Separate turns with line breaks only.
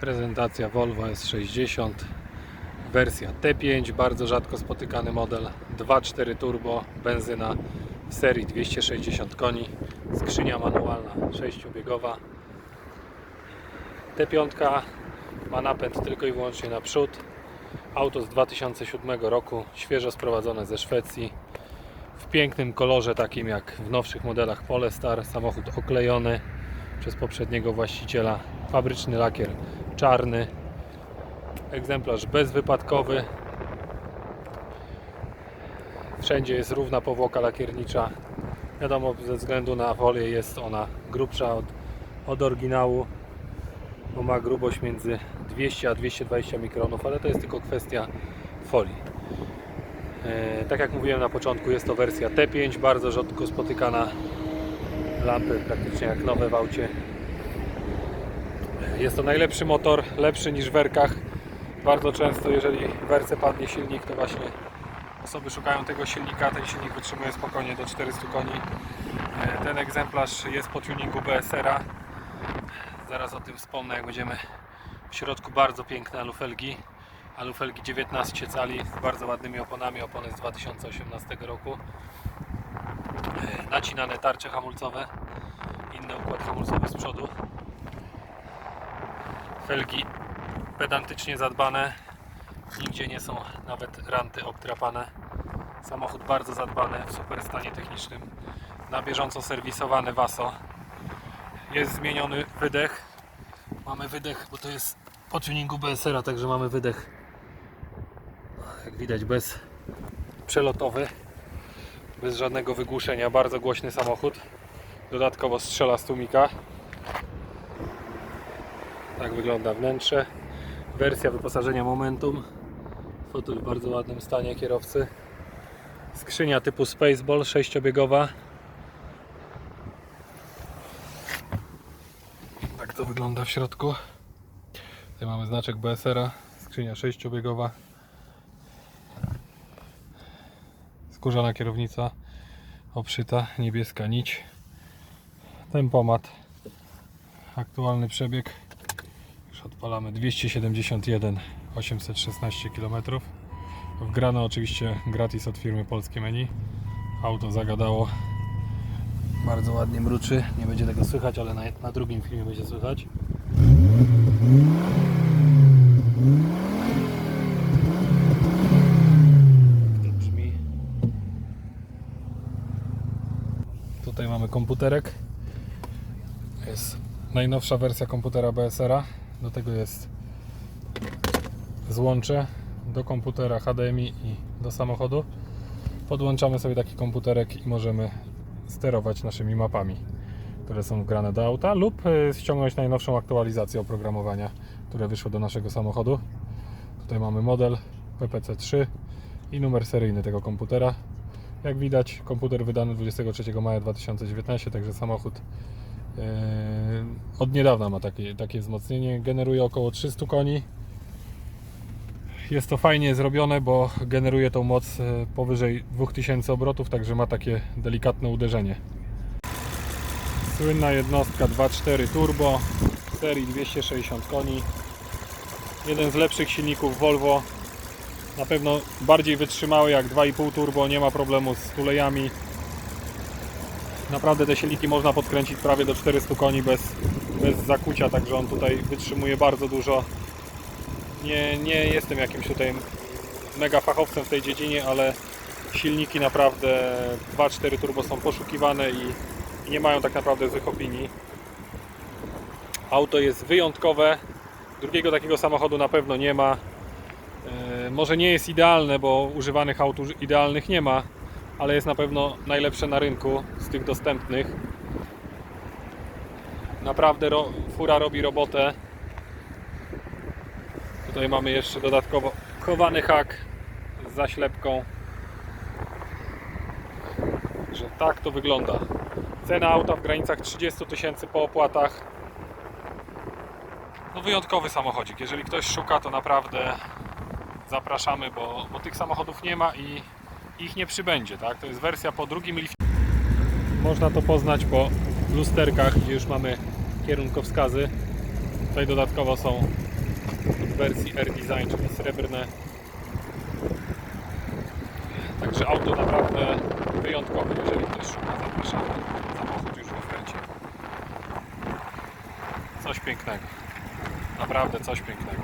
Prezentacja Volvo S60 wersja T5, bardzo rzadko spotykany model 2.4 turbo, benzyna w serii 260 koni, skrzynia manualna 6-biegowa. T5 ma napęd tylko i wyłącznie na przód. Auto z 2007 roku, świeżo sprowadzone ze Szwecji. W pięknym kolorze, takim jak w nowszych modelach Polestar. Samochód oklejony przez poprzedniego właściciela. Fabryczny lakier czarny. Egzemplarz bezwypadkowy. Wszędzie jest równa powłoka lakiernicza. Wiadomo, ze względu na folię jest ona grubsza od, od oryginału bo ma grubość między 200 a 220 mikronów, ale to jest tylko kwestia folii. E, tak jak mówiłem na początku, jest to wersja T5, bardzo rzadko spotykana. Lampy praktycznie jak nowe w aucie. Jest to najlepszy motor, lepszy niż w werkach. Bardzo często, jeżeli w werce padnie silnik, to właśnie osoby szukają tego silnika. Ten silnik wytrzymuje spokojnie do 400 koni. E, Ten egzemplarz jest po tuningu BSR-a. Zaraz o tym wspomnę, jak będziemy w środku. Bardzo piękne alufelgi. Alufelgi 19 cali z bardzo ładnymi oponami. Opony z 2018 roku. E, Nacinane tarcze hamulcowe. Inny układ hamulcowy z przodu. Felgi pedantycznie zadbane. Nigdzie nie są nawet ranty obdrapane. Samochód bardzo zadbany, w super stanie technicznym. Na bieżąco serwisowany Vaso jest zmieniony wydech. Mamy wydech, bo to jest po tuningu BSR-a, także mamy wydech, jak widać, bez przelotowy, bez żadnego wygłuszenia. Bardzo głośny samochód. Dodatkowo strzela z tłumika. Tak wygląda wnętrze. Wersja wyposażenia Momentum. Fotel w bardzo ładnym stanie kierowcy. Skrzynia typu Spaceball 6-biegowa. Tak to wygląda w środku. Tutaj mamy znaczek BSR-a, skrzynia 6-biegowa. Skórzana kierownica obszyta, niebieska nić. Tempomat. Aktualny przebieg. Już odpalamy 271 816 km. Wgrane oczywiście gratis od firmy Polskie Menu. Auto zagadało bardzo ładnie mruczy. Nie będzie tego słychać, ale na, na drugim filmie będzie słychać. Tak brzmi. Tutaj mamy komputerek. Jest najnowsza wersja komputera BSR-a. Do tego jest złącze do komputera HDMI i do samochodu. Podłączamy sobie taki komputerek i możemy sterować naszymi mapami, które są wgrane do auta lub e, ściągnąć najnowszą aktualizację oprogramowania, które wyszło do naszego samochodu. Tutaj mamy model PPC3 i numer seryjny tego komputera. Jak widać, komputer wydany 23 maja 2019, także samochód od niedawna ma takie, takie wzmocnienie. Generuje około 300 koni. Jest to fajnie zrobione, bo generuje tą moc e, powyżej 2000 obrotów, także ma takie delikatne uderzenie. Słynna jednostka 2.4 turbo serii 260 koni. Jeden z lepszych silników Volvo. Na pewno bardziej wytrzymały jak 2,5 turbo, nie ma problemu z tulejami. Naprawdę te silniki można podkręcić prawie do 400 koni bez, bez zakucia, także on tutaj wytrzymuje bardzo dużo. Nie, nie jestem jakimś tutaj mega fachowcem w tej dziedzinie, ale silniki naprawdę 2.4 turbo są poszukiwane i, i nie mają tak naprawdę złych opinii. Auto jest wyjątkowe. Drugiego takiego samochodu na pewno nie ma. E, Może nie jest idealne, bo używanych aut idealnych nie ma, ale jest na pewno najlepsze na rynku z tych dostępnych. Naprawdę ro, fura robi robotę. Tutaj mamy jeszcze dodatkowo chowany hak z zaślepką. Że tak to wygląda. Cena auta w granicach 30 tysięcy po opłatach. No wyjątkowy samochodzik. Jeżeli ktoś szuka, to naprawdę zapraszamy, bo, bo tych samochodów nie ma i ich nie przybędzie. Tak? To jest wersja po drugim lifcie. Można to poznać po lusterkach, gdzie już mamy kierunkowskazy. Tutaj dodatkowo są w wersji R-Design, czyli srebrne. Także auto naprawdę wyjątkowe, jeżeli ktoś szuka, zapraszamy. Samochód już w ofercie. Coś pięknego. Naprawdę coś pięknego.